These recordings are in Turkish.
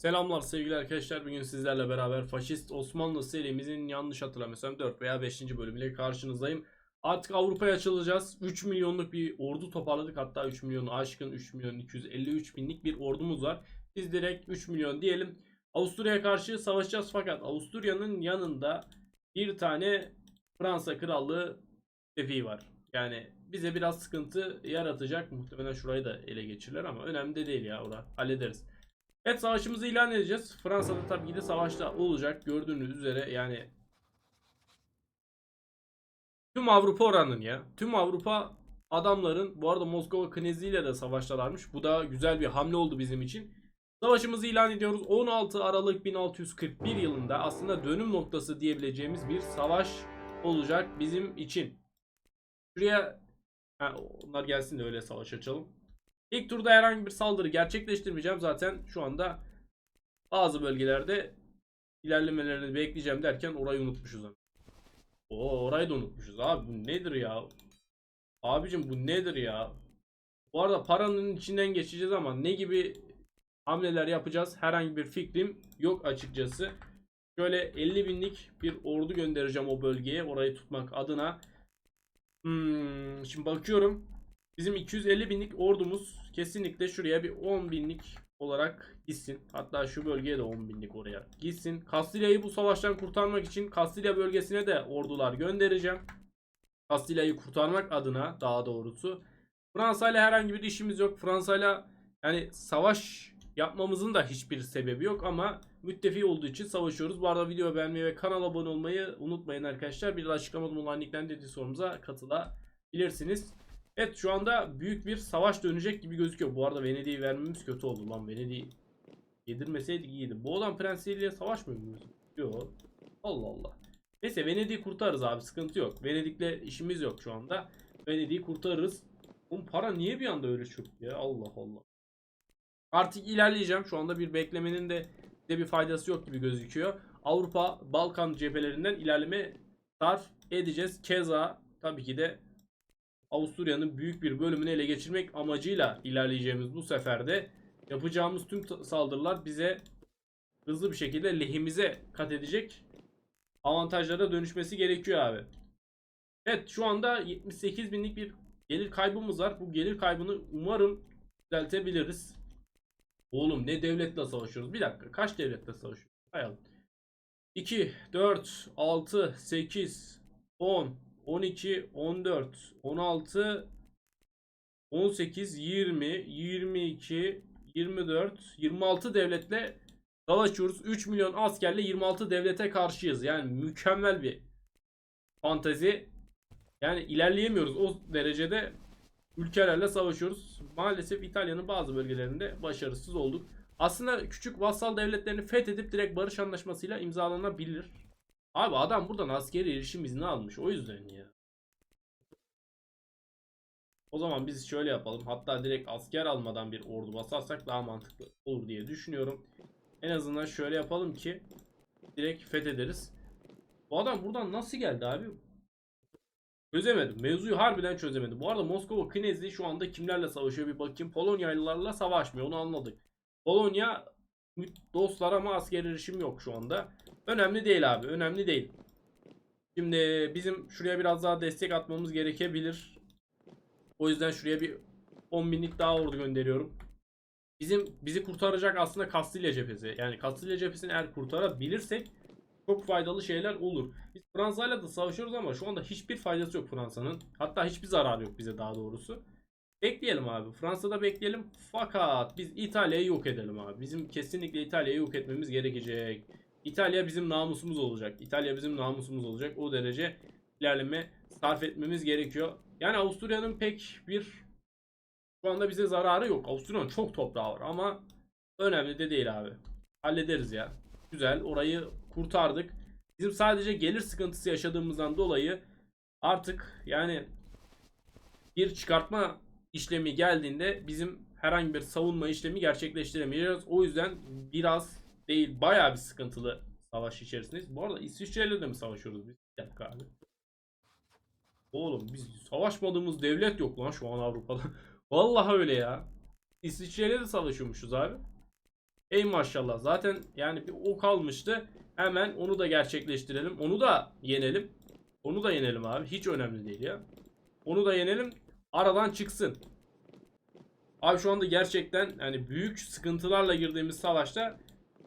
Selamlar sevgili arkadaşlar. Bugün sizlerle beraber Faşist Osmanlı serimizin yanlış hatırlamıyorsam 4 veya 5. bölümüyle karşınızdayım. Artık Avrupa'ya açılacağız. 3 milyonluk bir ordu toparladık. Hatta 3 milyon aşkın 3 milyon 253 binlik bir ordumuz var. Biz direkt 3 milyon diyelim. Avusturya'ya karşı savaşacağız fakat Avusturya'nın yanında bir tane Fransa Krallığı tefiği var. Yani bize biraz sıkıntı yaratacak. Muhtemelen şurayı da ele geçirirler ama önemli de değil ya orada. Hallederiz. Evet savaşımızı ilan edeceğiz. Fransa'da tabii ki de savaşta olacak. Gördüğünüz üzere yani tüm Avrupa oranın ya. Tüm Avrupa adamların bu arada Moskova Knezi ile de savaştalarmış. Bu da güzel bir hamle oldu bizim için. Savaşımızı ilan ediyoruz. 16 Aralık 1641 yılında aslında dönüm noktası diyebileceğimiz bir savaş olacak bizim için. Şuraya ha, onlar gelsin de öyle savaş açalım. İlk turda herhangi bir saldırı gerçekleştirmeyeceğim. Zaten şu anda bazı bölgelerde ilerlemelerini bekleyeceğim derken orayı unutmuşuz. Oo orayı da unutmuşuz. Abi bu nedir ya? Abicim bu nedir ya? Bu arada paranın içinden geçeceğiz ama ne gibi hamleler yapacağız herhangi bir fikrim yok açıkçası. Şöyle 50 binlik bir ordu göndereceğim o bölgeye orayı tutmak adına. Hmm, şimdi bakıyorum. Bizim 250 binlik ordumuz kesinlikle şuraya bir 10 binlik olarak gitsin. Hatta şu bölgeye de 10 binlik oraya gitsin. Kastilya'yı bu savaştan kurtarmak için Kastilya bölgesine de ordular göndereceğim. Kastilya'yı kurtarmak adına daha doğrusu. Fransa ile herhangi bir işimiz yok. Fransa ile yani savaş yapmamızın da hiçbir sebebi yok ama müttefik olduğu için savaşıyoruz. Bu arada videoyu beğenmeyi ve kanala abone olmayı unutmayın arkadaşlar. Bir de açıklamada bulunan linkten sorumuza katılabilirsiniz. Evet şu anda büyük bir savaş dönecek gibi gözüküyor. Bu arada Venedik'i vermemiz kötü oldu lan. Venedik'i yedirmeseydik iyiydi. Bu olan prensiyle savaşmıyor muyuz? Yok. Allah Allah. Neyse Venedik'i kurtarırız abi sıkıntı yok. Venedik'le işimiz yok şu anda. Venedik'i kurtarırız. Oğlum para niye bir anda öyle çöktü ya? Allah Allah. Artık ilerleyeceğim. Şu anda bir beklemenin de de bir faydası yok gibi gözüküyor. Avrupa, Balkan cephelerinden ilerleme sarf edeceğiz. Keza tabii ki de Avusturya'nın büyük bir bölümünü ele geçirmek amacıyla ilerleyeceğimiz bu seferde yapacağımız tüm saldırılar bize hızlı bir şekilde lehimize kat edecek avantajlara dönüşmesi gerekiyor abi. Evet şu anda 78 binlik bir gelir kaybımız var. Bu gelir kaybını umarım düzeltebiliriz. Oğlum ne devletle savaşıyoruz? Bir dakika kaç devletle savaşıyoruz? Sayalım. 2, 4, 6, 8, 10, 12, 14, 16, 18, 20, 22, 24, 26 devletle savaşıyoruz. 3 milyon askerle 26 devlete karşıyız. Yani mükemmel bir fantezi. Yani ilerleyemiyoruz. O derecede ülkelerle savaşıyoruz. Maalesef İtalya'nın bazı bölgelerinde başarısız olduk. Aslında küçük vassal devletlerini fethedip direkt barış anlaşmasıyla imzalanabilir. Abi adam buradan askeri erişim izni almış. O yüzden ya. O zaman biz şöyle yapalım. Hatta direkt asker almadan bir ordu basarsak daha mantıklı olur diye düşünüyorum. En azından şöyle yapalım ki direkt fethederiz. Bu adam buradan nasıl geldi abi? Çözemedim. Mevzuyu harbiden çözemedim. Bu arada Moskova Knezi şu anda kimlerle savaşıyor bir bakayım. Polonyalılarla savaşmıyor onu anladık. Polonya dostlar ama asker erişim yok şu anda. Önemli değil abi. Önemli değil. Şimdi bizim şuraya biraz daha destek atmamız gerekebilir. O yüzden şuraya bir 10 binlik daha ordu gönderiyorum. Bizim bizi kurtaracak aslında Kastilya cephesi. Yani Kastilya cephesini eğer kurtarabilirsek çok faydalı şeyler olur. Biz Fransa'yla da savaşıyoruz ama şu anda hiçbir faydası yok Fransa'nın. Hatta hiçbir zararı yok bize daha doğrusu. Bekleyelim abi. Fransa'da bekleyelim. Fakat biz İtalya'yı yok edelim abi. Bizim kesinlikle İtalya'yı yok etmemiz gerekecek. İtalya bizim namusumuz olacak. İtalya bizim namusumuz olacak. O derece ilerleme sarf etmemiz gerekiyor. Yani Avusturya'nın pek bir şu anda bize zararı yok. Avusturya'nın çok toprağı var ama önemli de değil abi. Hallederiz ya. Güzel orayı kurtardık. Bizim sadece gelir sıkıntısı yaşadığımızdan dolayı artık yani bir çıkartma işlemi geldiğinde bizim herhangi bir savunma işlemi gerçekleştiremeyeceğiz. O yüzden biraz değil bayağı bir sıkıntılı savaş içerisindeyiz. Bu arada İsviçre'yle de mi savaşıyoruz biz? Bir dakika abi. Oğlum biz savaşmadığımız devlet yok lan şu an Avrupa'da. Vallahi öyle ya. İsviçre'yle de savaşıyormuşuz abi. Ey maşallah. Zaten yani bir o kalmıştı. Hemen onu da gerçekleştirelim. Onu da yenelim. Onu da yenelim abi. Hiç önemli değil ya. Onu da yenelim. Aradan çıksın. Abi şu anda gerçekten yani büyük sıkıntılarla girdiğimiz savaşta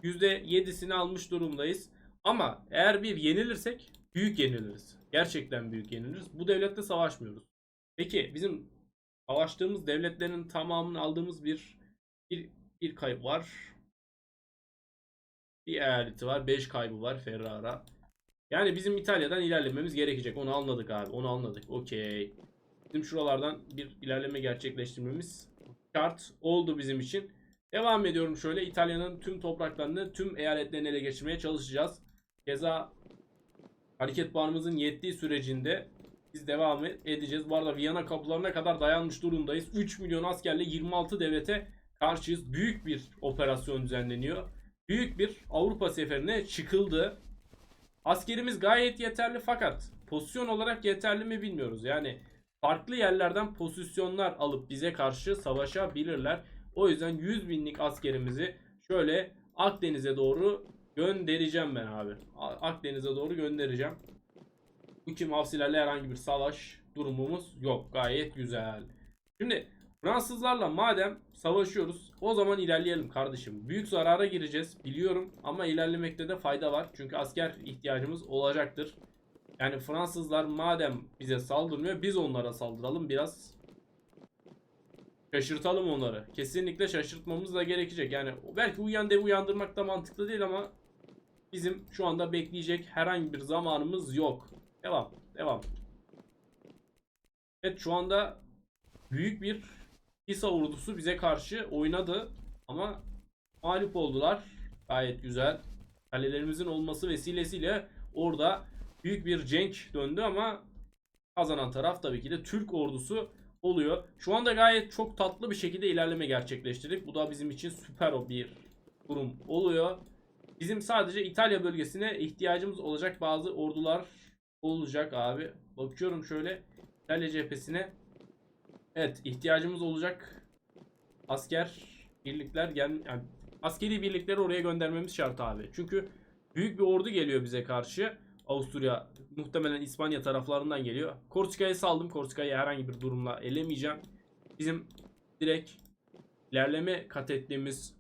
%7'sini almış durumdayız. Ama eğer bir yenilirsek büyük yeniliriz. Gerçekten büyük yeniliriz. Bu devlette savaşmıyoruz. Peki bizim savaştığımız devletlerin tamamını aldığımız bir bir, bir kayıp var. Bir eyaleti var. 5 kaybı var Ferrara. Yani bizim İtalya'dan ilerlememiz gerekecek. Onu anladık abi. Onu anladık. Okey. Bizim şuralardan bir ilerleme gerçekleştirmemiz şart oldu bizim için. Devam ediyorum şöyle. İtalya'nın tüm topraklarını, tüm eyaletlerini ele geçirmeye çalışacağız. Keza hareket puanımızın yettiği sürecinde biz devam edeceğiz. Bu arada Viyana kapılarına kadar dayanmış durumdayız. 3 milyon askerle 26 devlete karşıyız. Büyük bir operasyon düzenleniyor. Büyük bir Avrupa seferine çıkıldı. Askerimiz gayet yeterli fakat pozisyon olarak yeterli mi bilmiyoruz. Yani farklı yerlerden pozisyonlar alıp bize karşı savaşabilirler. O yüzden 100 binlik askerimizi şöyle Akdeniz'e doğru göndereceğim ben abi. Akdeniz'e doğru göndereceğim. İki mavsilerle herhangi bir savaş durumumuz yok. Gayet güzel. Şimdi Fransızlarla madem savaşıyoruz o zaman ilerleyelim kardeşim. Büyük zarara gireceğiz biliyorum ama ilerlemekte de fayda var. Çünkü asker ihtiyacımız olacaktır. Yani Fransızlar madem bize saldırmıyor biz onlara saldıralım biraz. Şaşırtalım onları. Kesinlikle şaşırtmamız da gerekecek. Yani belki uyuyan devi uyandırmak da mantıklı değil ama bizim şu anda bekleyecek herhangi bir zamanımız yok. Devam. Devam. Evet şu anda büyük bir Pisa ordusu bize karşı oynadı ama mağlup oldular. Gayet güzel. Kalelerimizin olması vesilesiyle orada büyük bir cenk döndü ama kazanan taraf tabii ki de Türk ordusu oluyor. Şu anda gayet çok tatlı bir şekilde ilerleme gerçekleştirdik. Bu da bizim için süper bir durum oluyor. Bizim sadece İtalya bölgesine ihtiyacımız olacak bazı ordular olacak abi. Bakıyorum şöyle İtalya cephesine. Evet ihtiyacımız olacak asker birlikler gel yani askeri birlikleri oraya göndermemiz şart abi. Çünkü büyük bir ordu geliyor bize karşı. Avusturya muhtemelen İspanya taraflarından geliyor. Korsika'yı saldım. Korsika'yı herhangi bir durumla elemeyeceğim. Bizim direkt ilerleme kat ettiğimiz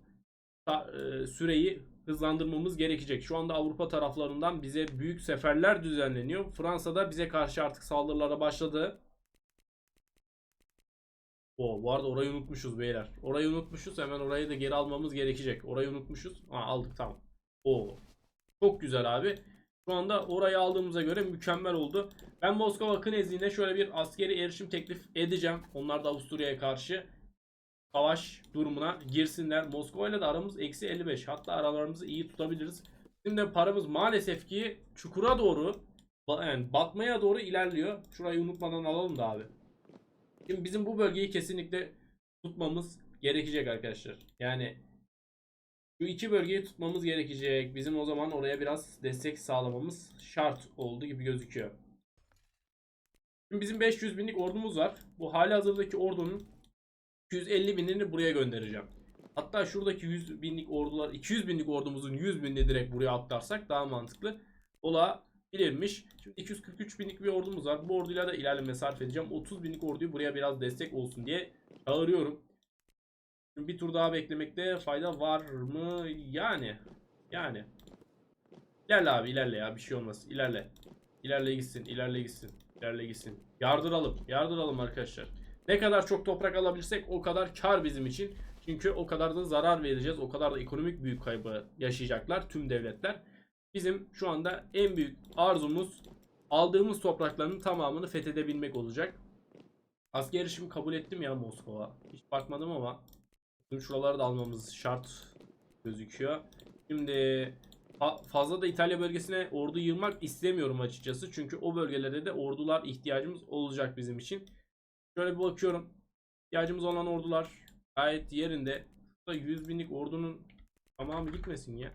e, süreyi hızlandırmamız gerekecek. Şu anda Avrupa taraflarından bize büyük seferler düzenleniyor. Fransa'da bize karşı artık saldırılara başladı. O, bu arada orayı unutmuşuz beyler. Orayı unutmuşuz. Hemen orayı da geri almamız gerekecek. Orayı unutmuşuz. Ha, aldık tamam. O. Çok güzel abi. Şu anda orayı aldığımıza göre mükemmel oldu. Ben Moskova Knezli'ne şöyle bir askeri erişim teklif edeceğim. Onlar da Avusturya'ya karşı savaş durumuna girsinler. Moskova ile de aramız eksi 55. Hatta aralarımızı iyi tutabiliriz. Şimdi paramız maalesef ki çukura doğru yani batmaya doğru ilerliyor. Şurayı unutmadan alalım da abi. Şimdi bizim bu bölgeyi kesinlikle tutmamız gerekecek arkadaşlar. Yani şu iki bölgeyi tutmamız gerekecek. Bizim o zaman oraya biraz destek sağlamamız şart oldu gibi gözüküyor. Şimdi bizim 500 binlik ordumuz var. Bu hali hazırdaki ordunun 250 binini buraya göndereceğim. Hatta şuradaki 100 binlik ordular 200 binlik ordumuzun 100 binini direkt buraya aktarsak daha mantıklı olabilirmiş. Şimdi 243 binlik bir ordumuz var. Bu orduyla da ilerleme sarf edeceğim. 30 binlik orduyu buraya biraz destek olsun diye çağırıyorum. Bir tur daha beklemekte fayda var mı? Yani. Yani. İlerle abi ilerle ya bir şey olmaz. İlerle. İlerle gitsin, ilerle gitsin, ilerle gitsin. Yardıralım, yardıralım arkadaşlar. Ne kadar çok toprak alabilirsek o kadar kar bizim için. Çünkü o kadar da zarar vereceğiz. O kadar da ekonomik büyük kaybı yaşayacaklar tüm devletler. Bizim şu anda en büyük arzumuz aldığımız toprakların tamamını fethedebilmek olacak. Asker erişimi kabul ettim ya Moskova. Hiç bakmadım ama bizim şuraları da almamız şart gözüküyor. Şimdi fa- fazla da İtalya bölgesine ordu yığmak istemiyorum açıkçası. Çünkü o bölgelerde de ordular ihtiyacımız olacak bizim için. Şöyle bir bakıyorum. İhtiyacımız olan ordular gayet yerinde. Şurada 100 binlik ordunun tamamı gitmesin ya.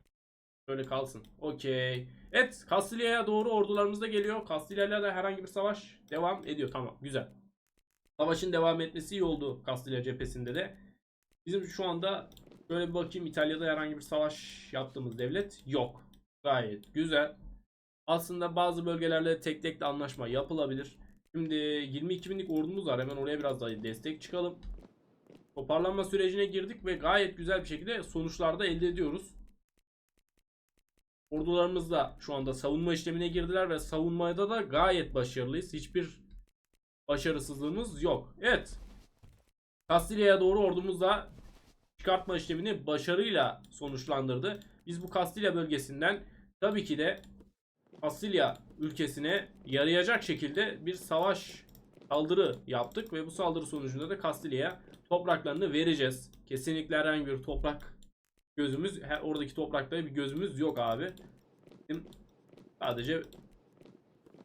Böyle kalsın. Okey. Evet Kastilya'ya doğru ordularımız da geliyor. Kastilya'yla da herhangi bir savaş devam ediyor. Tamam güzel. Savaşın devam etmesi iyi oldu Kastilya cephesinde de. Bizim şu anda Şöyle bir bakayım İtalya'da herhangi bir savaş yaptığımız devlet yok. Gayet güzel. Aslında bazı bölgelerle tek tek de anlaşma yapılabilir. Şimdi 22 binlik ordumuz var. Hemen oraya biraz daha destek çıkalım. Toparlanma sürecine girdik ve gayet güzel bir şekilde sonuçlar da elde ediyoruz. Ordularımız da şu anda savunma işlemine girdiler ve savunmada da gayet başarılıyız. Hiçbir başarısızlığımız yok. Evet. Kastilya'ya doğru ordumuz da çıkartma işlemini başarıyla sonuçlandırdı. Biz bu Kastilya bölgesinden tabii ki de Kastilya ülkesine yarayacak şekilde bir savaş saldırı yaptık ve bu saldırı sonucunda da Kastilya'ya topraklarını vereceğiz. Kesinlikle herhangi bir toprak gözümüz oradaki topraklara bir gözümüz yok abi. Sadece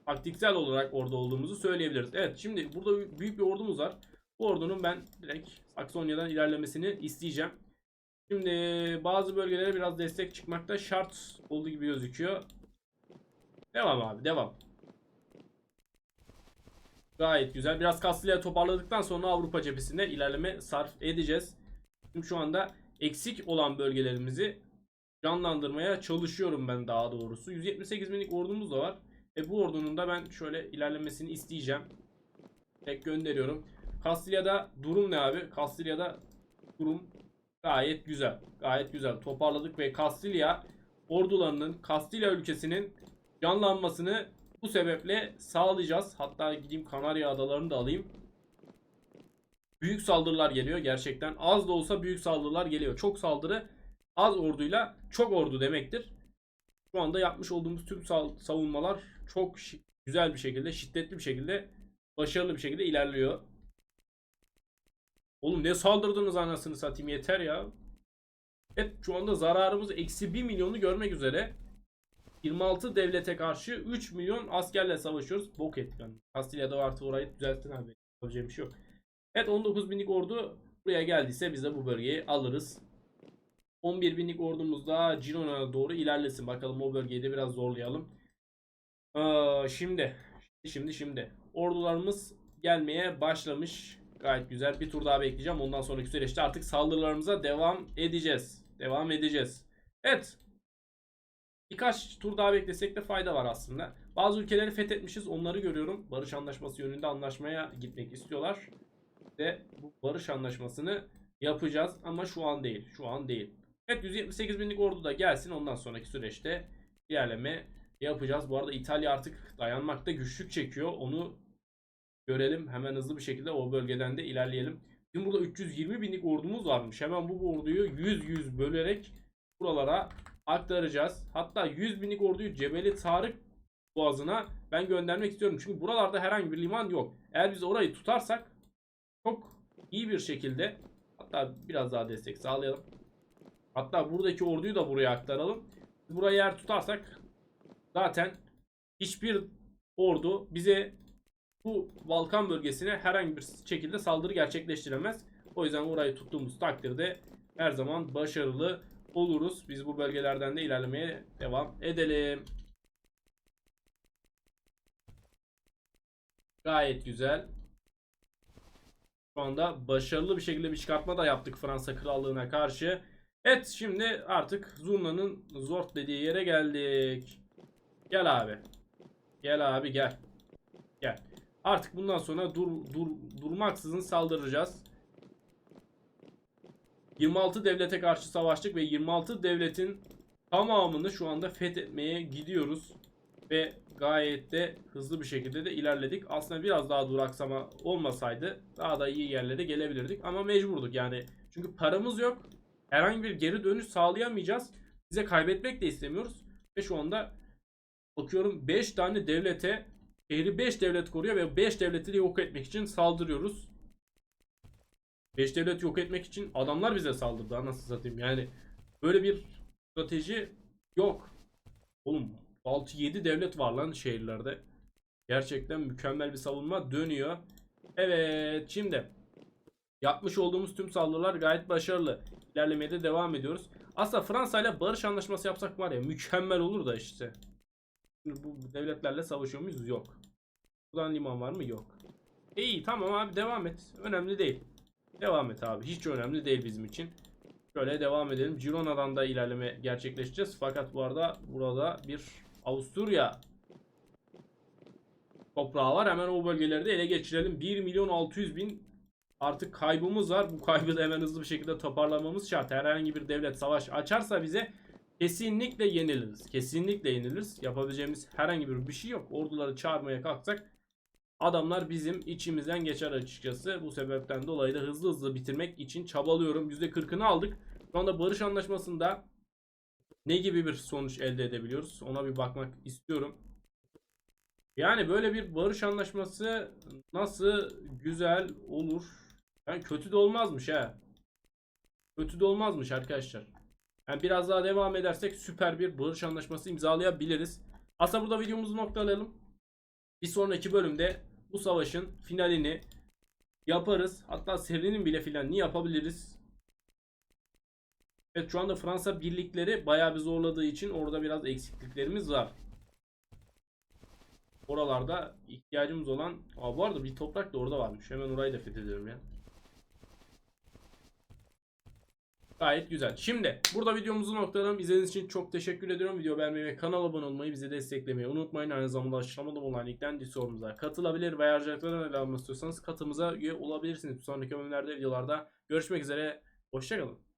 taktiksel olarak orada olduğumuzu söyleyebiliriz. Evet şimdi burada büyük bir ordumuz var. Bu ordunun ben direkt Saksonya'dan ilerlemesini isteyeceğim. Şimdi bazı bölgelere biraz destek çıkmakta şart olduğu gibi gözüküyor. Devam abi devam. Gayet güzel. Biraz Kastilya toparladıktan sonra Avrupa cephesinde ilerleme sarf edeceğiz. Şimdi şu anda eksik olan bölgelerimizi canlandırmaya çalışıyorum ben daha doğrusu. 178 binlik ordumuz da var. E bu ordunun da ben şöyle ilerlemesini isteyeceğim. Tek gönderiyorum. Kastilya'da durum ne abi? Kastilya'da durum gayet güzel. Gayet güzel. Toparladık ve Kastilya ordularının Kastilya ülkesinin canlanmasını bu sebeple sağlayacağız. Hatta gideyim Kanarya adalarını da alayım. Büyük saldırılar geliyor gerçekten. Az da olsa büyük saldırılar geliyor. Çok saldırı az orduyla çok ordu demektir. Şu anda yapmış olduğumuz tüm savunmalar çok güzel bir şekilde, şiddetli bir şekilde, başarılı bir şekilde ilerliyor. Oğlum ne saldırdınız anasını satayım yeter ya. Evet şu anda zararımız eksi 1 milyonu görmek üzere. 26 devlete karşı 3 milyon askerle savaşıyoruz. Bok ettik yani. Kastilya'da artı orayı düzelttin abi. Yapacak bir şey yok. Evet 19 binlik ordu buraya geldiyse biz de bu bölgeyi alırız. 11 binlik ordumuz da Girona'ya doğru ilerlesin. Bakalım o bölgeyi de biraz zorlayalım. Aa, şimdi şimdi şimdi ordularımız gelmeye başlamış. Gayet güzel. Bir tur daha bekleyeceğim. Ondan sonraki süreçte artık saldırılarımıza devam edeceğiz. Devam edeceğiz. Evet. Birkaç tur daha beklesek de fayda var aslında. Bazı ülkeleri fethetmişiz. Onları görüyorum. Barış anlaşması yönünde anlaşmaya gitmek istiyorlar. Ve bu barış anlaşmasını yapacağız. Ama şu an değil. Şu an değil. Evet 178 binlik ordu da gelsin. Ondan sonraki süreçte ilerleme yapacağız. Bu arada İtalya artık dayanmakta güçlük çekiyor. Onu görelim. Hemen hızlı bir şekilde o bölgeden de ilerleyelim. Bizim burada 320 binlik ordumuz varmış. Hemen bu orduyu 100-100 bölerek buralara aktaracağız. Hatta 100 binlik orduyu Cebeli Tarık boğazına ben göndermek istiyorum. Çünkü buralarda herhangi bir liman yok. Eğer biz orayı tutarsak çok iyi bir şekilde hatta biraz daha destek sağlayalım. Hatta buradaki orduyu da buraya aktaralım. Burayı eğer tutarsak zaten hiçbir ordu bize bu Balkan bölgesine herhangi bir şekilde saldırı gerçekleştiremez. O yüzden orayı tuttuğumuz takdirde her zaman başarılı oluruz. Biz bu bölgelerden de ilerlemeye devam edelim. Gayet güzel. Şu anda başarılı bir şekilde bir çıkartma da yaptık Fransa Krallığı'na karşı. Evet şimdi artık Zurna'nın Zort dediği yere geldik. Gel abi. Gel abi gel. Artık bundan sonra dur, dur, durmaksızın saldıracağız. 26 devlete karşı savaştık ve 26 devletin tamamını şu anda fethetmeye gidiyoruz. Ve gayet de hızlı bir şekilde de ilerledik. Aslında biraz daha duraksama olmasaydı daha da iyi yerlere gelebilirdik. Ama mecburduk yani. Çünkü paramız yok. Herhangi bir geri dönüş sağlayamayacağız. Bize kaybetmek de istemiyoruz. Ve şu anda bakıyorum 5 tane devlete şehri 5 devlet koruyor ve 5 devleti de yok etmek için saldırıyoruz. 5 devlet yok etmek için adamlar bize saldırdı anasını satayım. Yani böyle bir strateji yok. Oğlum 6-7 devlet var lan şehirlerde. Gerçekten mükemmel bir savunma dönüyor. Evet şimdi yapmış olduğumuz tüm saldırılar gayet başarılı. İlerlemeye de devam ediyoruz. Aslında Fransa ile barış anlaşması yapsak var ya mükemmel olur da işte. Şimdi bu devletlerle savaşıyor muyuz? Yok. Buradan liman var mı? Yok. İyi tamam abi devam et. Önemli değil. Devam et abi. Hiç önemli değil bizim için. Şöyle devam edelim. Girona'dan da ilerleme gerçekleşeceğiz. Fakat bu arada burada bir Avusturya toprağı var. Hemen o bölgeleri de ele geçirelim. 1 milyon 600 bin artık kaybımız var. Bu kaybı da hemen hızlı bir şekilde toparlamamız şart. Herhangi bir devlet savaş açarsa bize kesinlikle yeniliriz. Kesinlikle yeniliriz. Yapabileceğimiz herhangi bir bir şey yok. Orduları çağırmaya kalksak adamlar bizim içimizden geçer açıkçası. Bu sebepten dolayı da hızlı hızlı bitirmek için çabalıyorum. %40'ını aldık. Şu anda barış anlaşmasında ne gibi bir sonuç elde edebiliyoruz? Ona bir bakmak istiyorum. Yani böyle bir barış anlaşması nasıl güzel olur? Yani kötü de olmazmış ha. Kötü de olmazmış arkadaşlar. Yani biraz daha devam edersek süper bir barış anlaşması imzalayabiliriz. Aslında burada videomuzu noktalayalım. Bir sonraki bölümde bu savaşın finalini yaparız. Hatta serinin bile finalini yapabiliriz. Evet şu anda Fransa birlikleri bayağı bir zorladığı için orada biraz eksikliklerimiz var. Oralarda ihtiyacımız olan... Aa, bu arada bir toprak da orada varmış. Hemen orayı da fethedelim ya. Gayet güzel. Şimdi burada videomuzu noktalayalım. İzlediğiniz için çok teşekkür ediyorum. Video beğenmeyi ve kanala abone olmayı, bizi desteklemeyi unutmayın. Aynı zamanda açıklamada bulunan linkten Discord'umuza katılabilir veya harcayacaklarına ele almak istiyorsanız katımıza üye olabilirsiniz. Sonraki bölümlerde videolarda görüşmek üzere. Hoşçakalın.